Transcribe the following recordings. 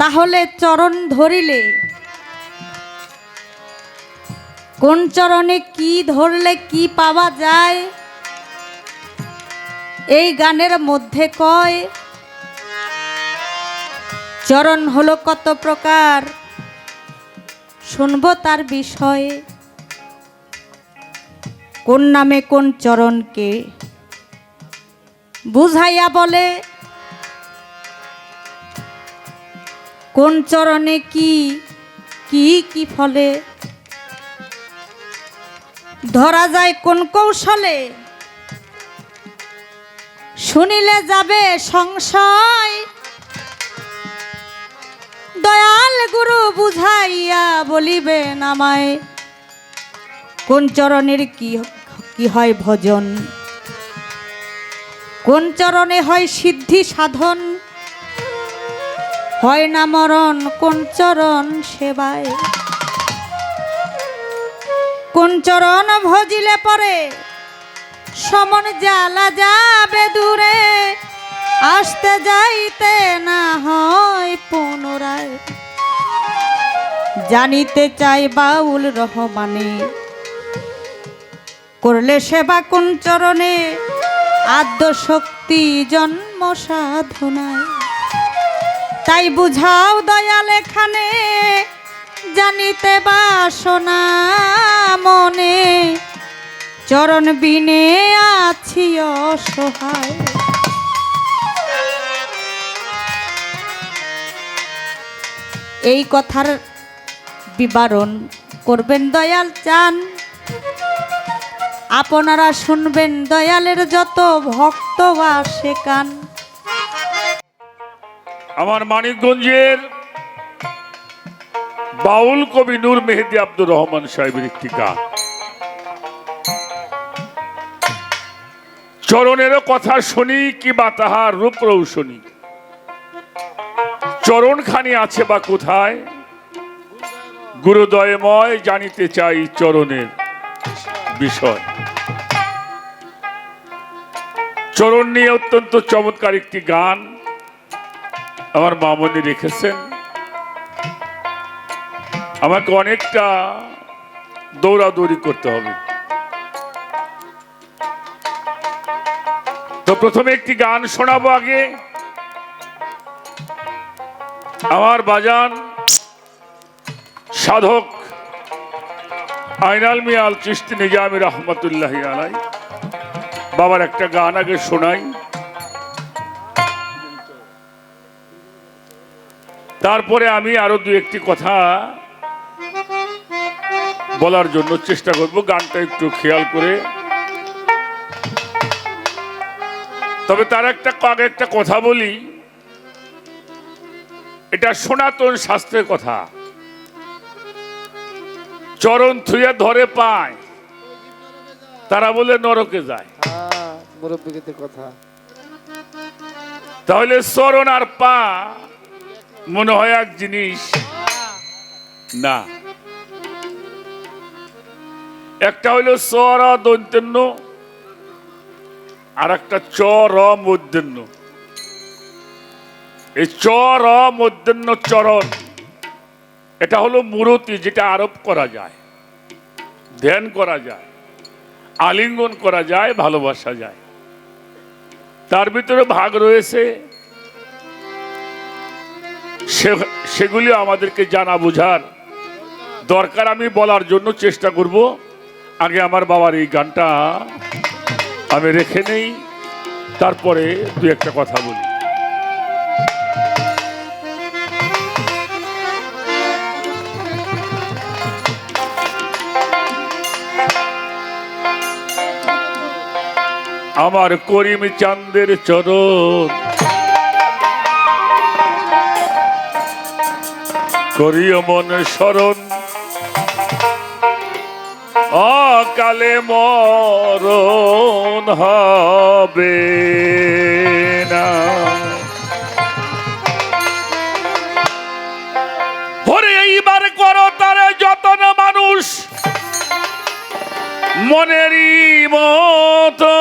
তাহলে চরণ ধরিলে। কোন চরণে কি ধরলে কি পাওয়া যায়? এই গানের মধ্যে কয়, চরণ হলো কত প্রকার? শুনব তার বিষয়ে। কোন নামে কোন চরণকে বুঝাইয়া বলে কোন চরণে কি কি কি ফলে? ধরা যায় কোন কৌশলে? শুনিলে যাবে সংশয়। দয়াল গুরু বুঝাইয়া বলিবে নামায় কোন চরণের কি কি হয় ভজন? কোন চরণে হয় সিদ্ধি সাধন? হয় না মরণ, কোন চরণ সেবায়? কোন চরণ ভজিলে পরে? সমন জ্বালা যাবে দূরে, আসতে যাইতে না হয় পুনরায়। জানিতে চাই বাউল রহমানে, করলে সেবা কোন চরণে? আদ্যশক্তি জন্ম সাধনায়। তাই বুঝাও দয়াল এখানে, জানিতে বাসনা মনে। চরণ বিনে আছি অসহায়। এই কথার বিবরণ করবেন দয়াল চান। আপনারা শুনবেন দয়ালের যত ভক্ত আসে কান আমার মানিকগঞ্জের বাউল কবি নূর মেহেদি আব্দুর রহমান সাহেবের একটি গান। চরণেরও কথা শুনি কিবা তাহার রূপ রৌশনী চরণখানি আছে বা কোথায়, গুরুদয়ময় জানিতে চাই চরণের বিষয়। চরণ নিয়ে অত্যন্ত চমৎকার একটি গান। আমার মামনি রেখেছেন আমাকে অনেকটা দৌড়াদৌড়ি করতে হবে। তো প্রথমে একটি গান শোনাবো আগে। আমার বাজান সাধক আইনাল মিয়াল চিস্তি নিজামি রহমতুল্লাহ আলাই বাবার একটা গান আগে শোনাই। তারপরে আমি আরও দু একটি কথা বলার জন্য চেষ্টা করব গানটা একটু খেয়াল করে। তবে তার একটা আগে একটা কথা বলি। এটা সনাতন শাস্ত্রের কথা। চরণ থুয়ে ধরে পায় তারা বলে নরকে যায়। হ্যাঁ কথা। তাহলে চরণ আর পা মনে হয় এক জিনিস। না। একটা হইল চর দৈন্তন্য আর একটা চ র মধ্যাহ্ন এই চ, র মধ্যাহ্ন চরণ, এটা হলো মূরতি যেটা আরোপ করা যায়, ধ্যান করা যায়, আলিঙ্গন করা যায়, ভালোবাসা যায়। তার ভিতরে ভাগ রয়েছে সেগুলি আমাদেরকে জানা বোঝার দরকার আমি বলার জন্য চেষ্টা করব। আগে আমার বাবার এই গানটা আমি রেখে নেই, তারপরে দু একটা কথা বলি। আমার করিম চাঁদের চরণ করিও মন স্মরণ। অকালে মরণ হবে না। এইবার করো তার যতন মানুষ। মনেরই মতো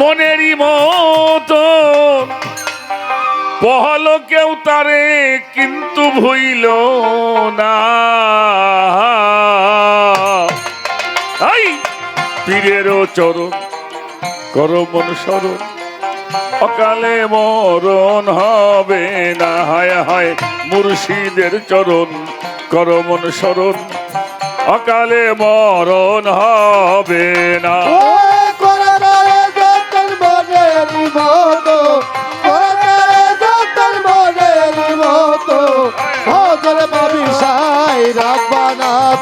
মনেরই মতো। পহল কেউ তারে কিন্তু ভুইল না। আই পীরেরও চরণ করো মন স্মরণ, অকালে মরণ হবে না। হায় হায়, মুর্শিদের চরণ করো মন স্মরণ, অকালে মরণ হবে না।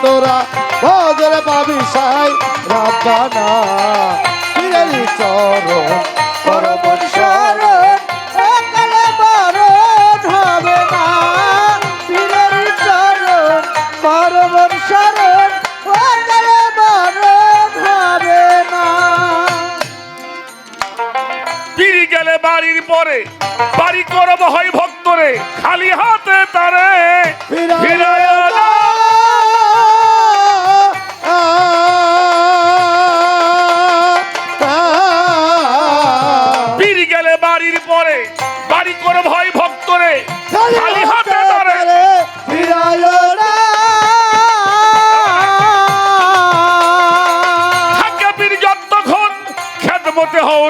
তোরা বজরে পাবি সাই রাব্বানা। বাড়ির পরে বাড়ি করব ভয় ভক্তরে খালি হাতে তারে থাকে পীর যতক্ষণ খেদমতে হও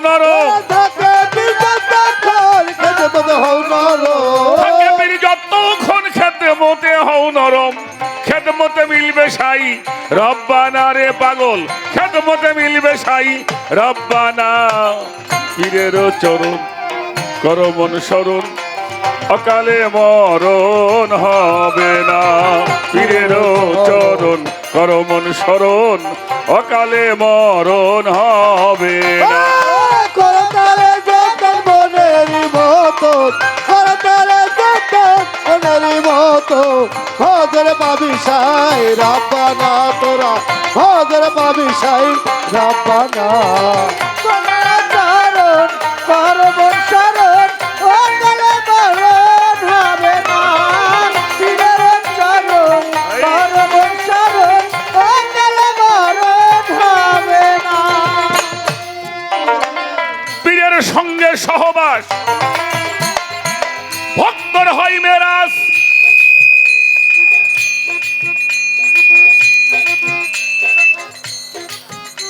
থাকে যতক্ষণ খেদমতে হও নরম খেদমতে মিলবে সাই রব্বানা রে পাগল। খেদমতে মিলবে সাই রব্বানা। পীরেরও চরণ করো মন অকালে মরণ হবে না। পীরেরও চরণ করো মন অকালে মরণ হবে না। করতারে যতন ভজরে পাবি সাই, রাব্বানা তোরা। ভজরে পাবি সাই, রাব্বানা। চরণ পরবন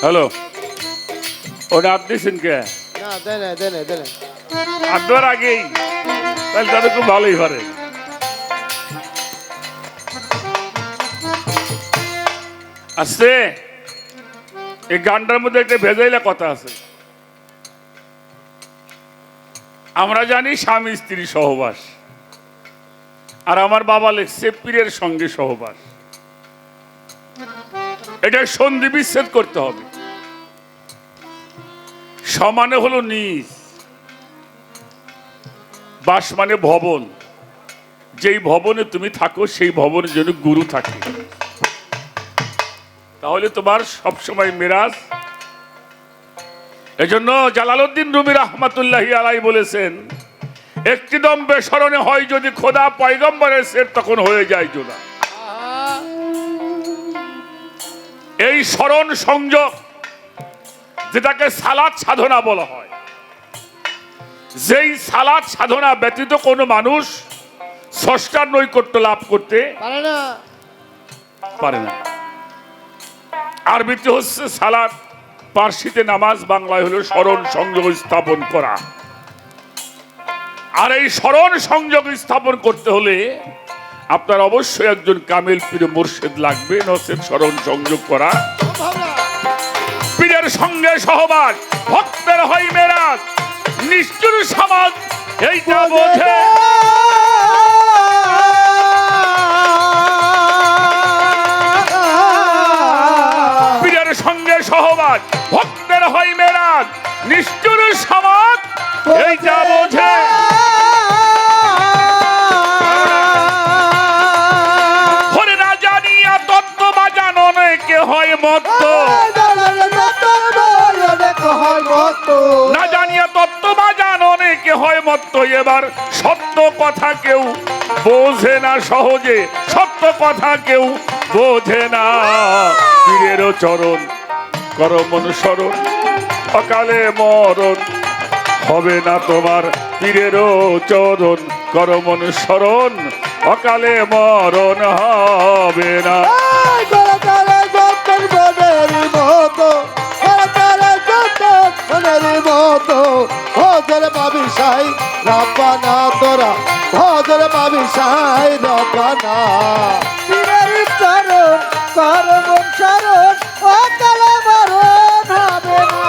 হ্যালো। ওটা আপনি কে না দেনে দেনে দেনে আপনার আগেই। তাহলে তাদের খুব ভালোই পারে আসছে? এই গানটার মধ্যে একটা ভেজাইলা কথা আছে। আমরা জানি স্বামী স্ত্রী সহবাস। আর আমার বাবা লেখছে পীরের সঙ্গে সহবাস। এটা সন্ধি বিচ্ছেদ করতে হবে। সমানে হলো নিজ, বাস মানে ভবন। যেই ভবনে তুমি থাকো, সেই ভবনের জন্য গুরু থাকে। তাহলে তোমার সবসময় মেরাজ। এজন্য জালালউদ্দিন রুমি রহমাতুল্লাহি আলাই বলেছেন, একটি দম্বে স্মরণে হয় যদি খোদা পয়গম্বরের সের তখন হয়ে যায় জোদা এই স্মরণ সংযোগ যেটাকে সালাদ সাধনা বলা হয়। যেই সালাদ সাধনা ব্যতীত কোনো মানুষ ষষ্ঠার নৈকট্য লাভ করতে পারে না। পারে না। আরবিতে হচ্ছে সালাদ পার্সিতে নামাজ বাংলায় হলো স্মরণ সংযোগ স্থাপন করা। আর এই স্মরণ সংযোগ স্থাপন করতে হলে আপনার অবশ্যই একজন কামিল পীরে মুর্শেদ লাগবে নসের স্মরণ সংযোগ করা। পীরের সঙ্গে সহবাস ভক্তের হয় মেরাজ। নিষ্ঠুর সমাজ এইটা বোঝে। পীরের সঙ্গে সহবাস ভক্তের হয় মেরাজ। নিষ্ঠুর সমাজ এইটা বোঝে। হয় মত্ত। না জানিয়া তত্ত্ব বা জানো কে হয় মত্ত এবার। সত্য কথা কেউ বোঝে না সহজে। সত্য কথা কেউ বোঝে না। পীরেরও চরণ করো মনুসরণ অকালে মরণ হবে না তোমার। পীরেরও চরণ করো মনুসরণ অকালে মরণ হবে না। সাই রাব্বানা তোরা। ভজর সাই রাব্বানা। পীরের চরণ করম শরণ অকালে মরণ হবে না।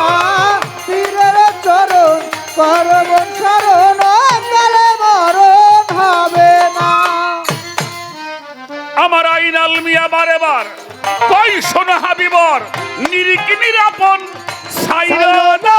পীরের চরণ করম শরণ অকালে মরণ হবে না। আমার আইনাল মিয়া বারে বার কই শোনো হাবিবর নিরিকি নিরাপন সাইরা আইনাল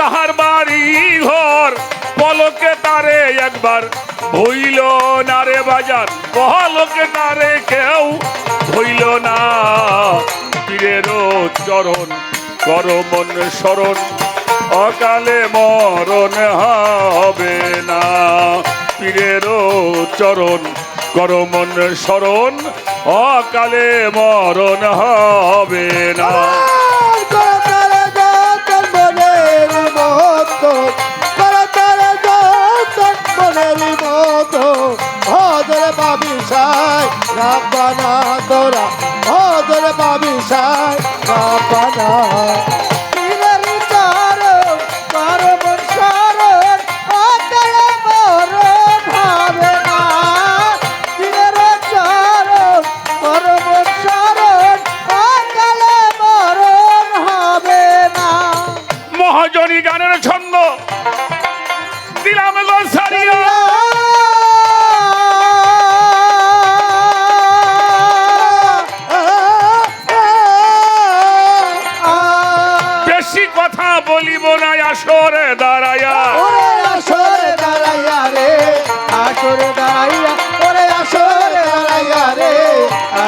তাহার বাড়ি ঘর, পলকে তারে একবার হইল না রে বাজার, পলকে তারে কেউ হইল না। পীরের চরণ কর মন স্মরণ অকালে মরণ হবে না। পীরের চরণ কর মন স্মরণ অকালে মরণ হবে না। রাব্বানা তোরা ভজর পাবি সাই রাব্বানা।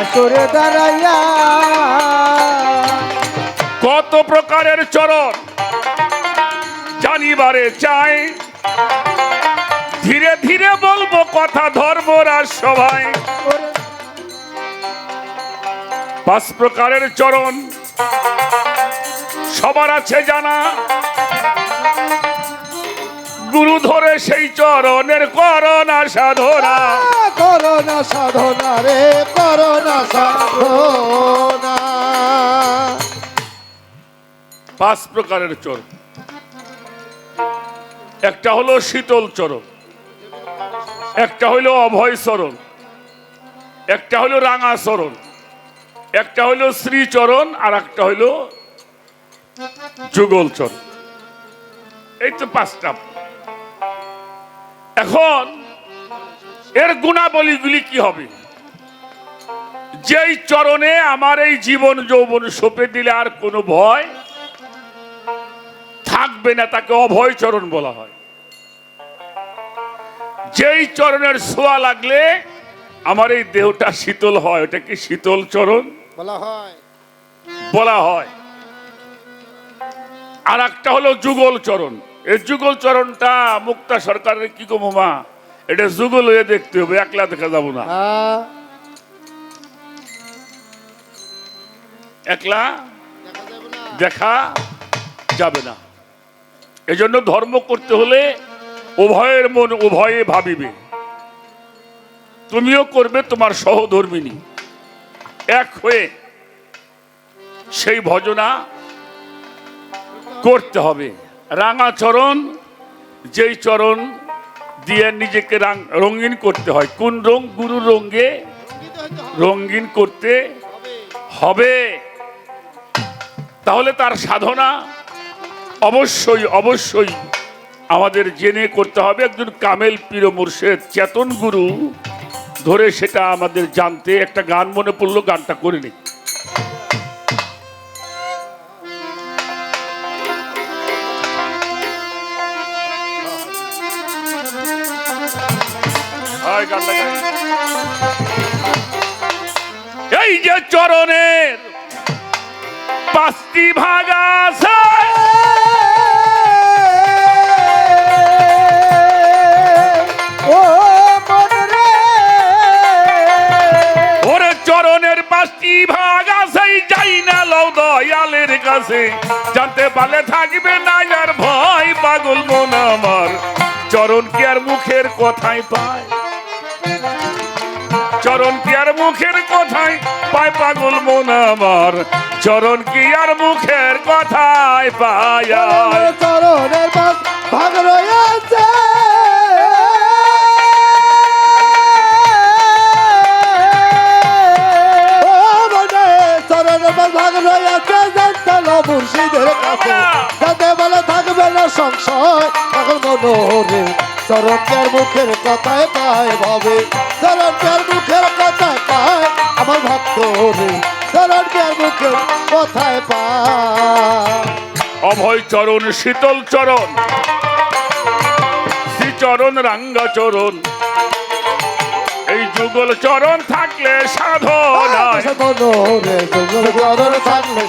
আসরে দাঁড়াইয়া। কত প্রকারের চরণ জানিবারে চাই। ধীরে ধীরে বলব কথা ধর্মরাজ সবাই পাঁচ প্রকারের চরণ সবার আছে জানা। গুরু ধরে সেই চরণের করোনা সাধনা। করোনা সাধনা রে করোনা সাধনা। পাঁচ প্রকারের চরণ। একটা হলো শীতল চরণ একটা হলো অভয় চরণ একটা হলো রাঙা চরণ একটা হলো শ্রীচরণ আর একটা হলো যুগল চরণ। এই তো পাঁচটা। এখন এর গুণাবলীগুলি কি হবে? যেই চরণে আমার এই জীবন যৌবন সঁপে দিলে আর কোনো ভয় থাকবে না তাকে অভয় চরণ বলা হয়। যেই চরণের ছোঁয়া লাগলে আমার এই দেহটা শীতল হয় ওটা কি শীতল চরণ? বলা হয়। বলা হয়। আর একটা হলো যুগল চরণ। এই যুগল চরণটা মুক্তা সরকারের কি গো মামা? এটা যুগল হয়ে দেখতে হবে একলা দেখা যাব না। একলা দেখা যাবে না। এজন্য ধর্ম করতে হলে উভয়ের মন উভয়ে ভাবিবে। তুমিও করবে তোমার সহধর্মিনী। এক হয়ে সেই ভজনা করতে হবে। রাঙা চরণ যেই চরণ দিয়ে নিজেকে রঙিন করতে হয়। কোন রং? গুরু রঙ্গে রঙিন করতে হবে। তাহলে তার সাধনা অবশ্যই অবশ্যই আমাদের জেনে করতে হবে। একজন কামেল পীর মুর্শেদ চেতন গুরু ধরে সেটা আমাদের জানতে একটা গান মনে পড়ল, গানটা করে নিই। পাঁচটি ভাগ আছে। ওরে চরণের পাঁচটি ভাগ আছে যাই না লও দয়ালের কাছে। জানতে পারলে থাকবে না আর ভয় পাগল মন আমার। চরণ কি আর মুখের কথাই পায়? চরণ কি আর মুখের কথাই পায় পাগল মন আমার। চরণ কি আর মুখের কথাই পায়? চরণের ভাগ রয়েছে। চরণের ভাগ রয়েছে মুর্শিদের কাছে। থাকবে না সংশয়, এখন মনোহরে চরণের মুখের কথায় পায় ভাবে। চরণের মুখের কথায় পায় আমার ভক্ত রে চরণের মুখের কথায় পায় অভয় চরণ, শীতল চরণ শ্রী চরণ রাঙ্গা চরণ যুগল চরণ থাকলে সাধনায় যুগল চরণ থাকলে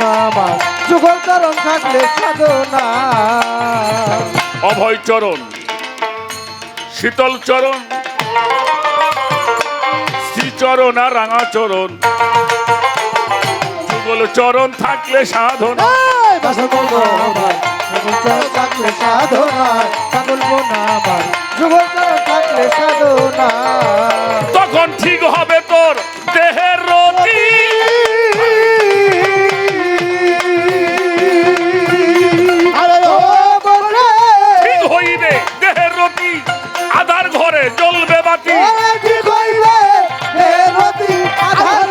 নামা যুগল চরণ থাকলে সাধনা অভয় চরণ শীতল চরণ শ্রীচরণ আর রাঙা চরণ। যুগল চরণ থাকলে সাধনা থাকলে নামা যুগল চরণ থাকলে তখন ঠিক হবে তোর দেহের রতি। ঠিক হইবে দেহের রতি। আধার ঘরে জ্বলবে বাতি।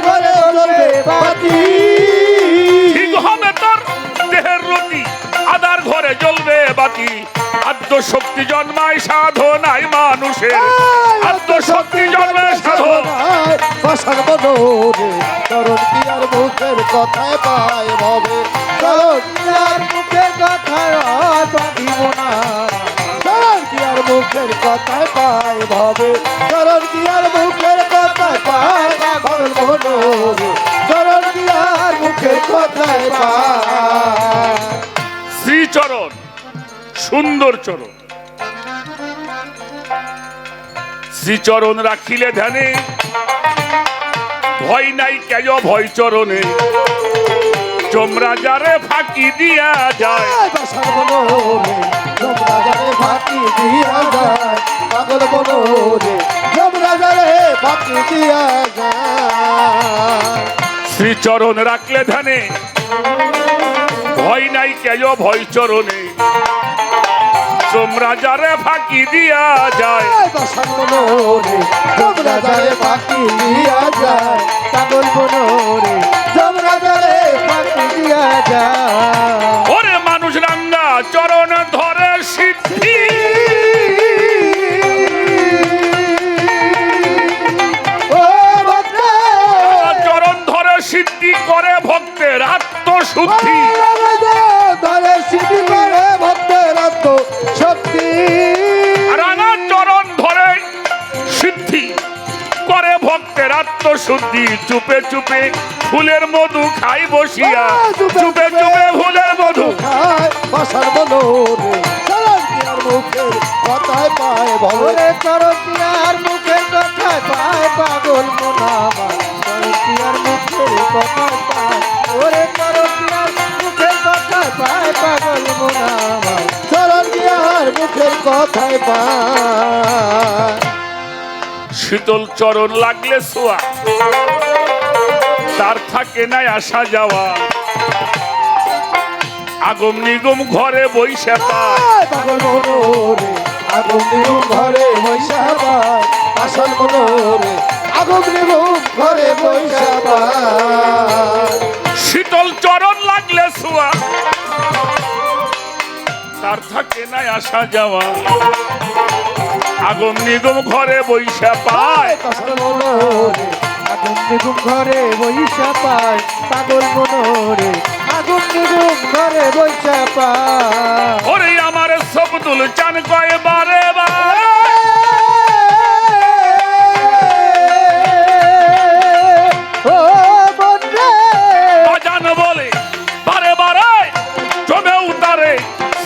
ঘরে জ্বলবে বাতি। ঠিক হবে তোর দেহের আধার ঘরে জ্বলবে বাতি। আদ্য শক্তি জন্মায় সাধনায় মানুষের। মনোরে চরণ কি আর মুখের কথায় পায় ভবে। চরণ আর মুখের কথায় বাঁধিব না। চরণ মুখের কথায় পায় ভবে। চরণ কি মুখের কথায় পায় চরণ মুখের কথায় পায়। শ্রীচরণ, সুন্দর চরণ। শ্রীচরণ রাখিলে ধ্যানে ভয় নাই কেজ ভয় চরণে। চোমরা যারে ফাঁকি দিয়া যায়। তোমরা যারে ফাঁকি দিয়া যায়। পাগল মনোরে তোমরা যারে ফাঁকি দিয়া যায়। শ্রীচরণ রাখলে ধ্যানে। ভয় নাই কেজ ভয় চরণে। তোমরা যারে ফাঁকি দিয়া যায়। তোমরা যারে ফাঁকি দিয়া যায়। পাগল তোমরা যারে ফাঁকি দিয়া যায়। ওরে মানুষ রাঙ্গা চরণ ধরে সিদ্ধি। চরণ ধরে সিদ্ধি করে ভক্তের আত্মশুদ্ধি। আত্মশুদ্ধি চুপে চুপে ফুলের মধু খাই বসিয়া। চুপে চুপে ফুলের মধু। খায় বাসার মুখের কথায় পায় মুখের কথায় পায় পাগল মনামা। চরণ দিয়ার মুখের কথায় পায়। ওরে চরণ মুখের কথায় পায় পাগল মনামা। চরণ দিয়ার মুখের কথায় পায়। শীতল চরণ লাগলে সোয়া তার থাকে নাই আসা যাওয়া। আগম নিগম ঘরে বৈশা ঘরে আসল মনোরে নিগুম ঘরে বৈশা শীতল চরণ লাগলে সোয়া তার থাকে নাই আসা যাওয়া। আগুন নিগম ঘরে বৈশা পায়। আগুন নিগুম ঘরে বৈশা পায়। পাগল মনোরে আগুন নিগুম ঘরে বৈশা পায়। ওরে আমার সবদুল চান কয় বারে বারে।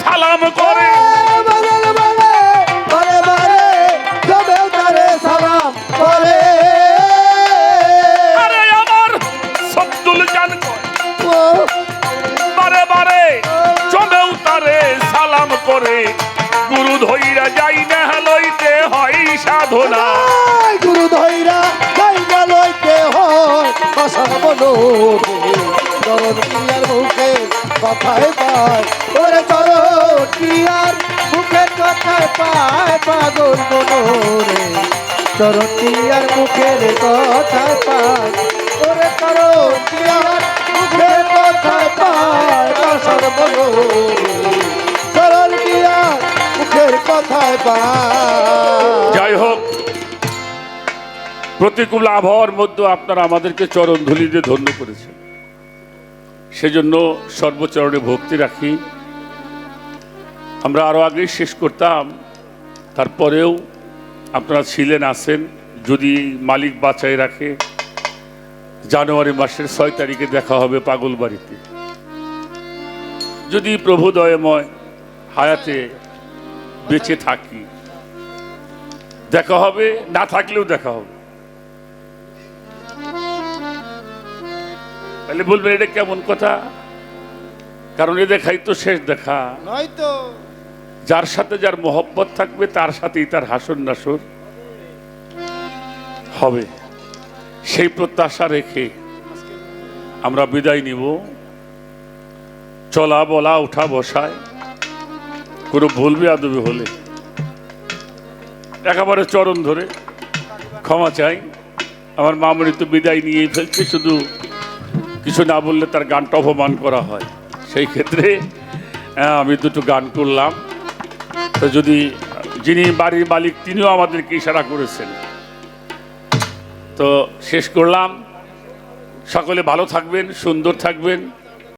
সালাম করে। সাধনা। গুরু ধৈরা জায়গা লইতে হয়। পাশার বলো রে চরণ কি আর মুখের কথায় পায়। ওরে চরণ কি আর মুখের কথায় পায়, পাগল বলো রে চরণ আর মুখের কথায় পায়। ওরে চরণ আর মুখের কথায় পায় পাশার বলো যাই হোক, প্রতিকূল আবহাওয়ার মধ্যে আপনারা আমাদেরকে চরণ ধুলি দিয়ে ধন্য করেছেন। সেজন্য সর্বচরণে ভক্তি রাখি। আমরা আরও আগেই শেষ করতাম, তারপরেও আপনারা ছিলেন, আছেন, যদি মালিক বাঁচাই রাখে, জানুয়ারি মাসের ছয় তারিখে দেখা হবে পাগল বাড়িতে যদি প্রভু দয়ময় হায়াতে বেঁচে থাকি। দেখা হবে না থাকলেও দেখা হবে। তাহলে বলবেন এটা কেমন কথা? কারণ এ দেখাই তো শেষ দেখা। নয়তো। যার সাথে যার মোহব্বত থাকবে তার সাথেই তার হাসন নাসর হবে। সেই প্রত্যাশা রেখে আমরা বিদায় নিব। চলা বলা উঠা বসায়। কোনো ভুলবে আদবি হলে একেবারে চরণ ধরে ক্ষমা চাই। আমার মামনি তো বিদায় নিয়েই ফেলছে শুধু কিছু না বললে তার গানটা অপমান করা হয়। সেই ক্ষেত্রে আহ, আমি দুটো গান করলাম। তো যদি যিনি বাড়ির মালিক তিনিও আমাদেরকে ইশারা করেছেন। তো শেষ করলাম। সকলে ভালো থাকবেন সুন্দর থাকবেন।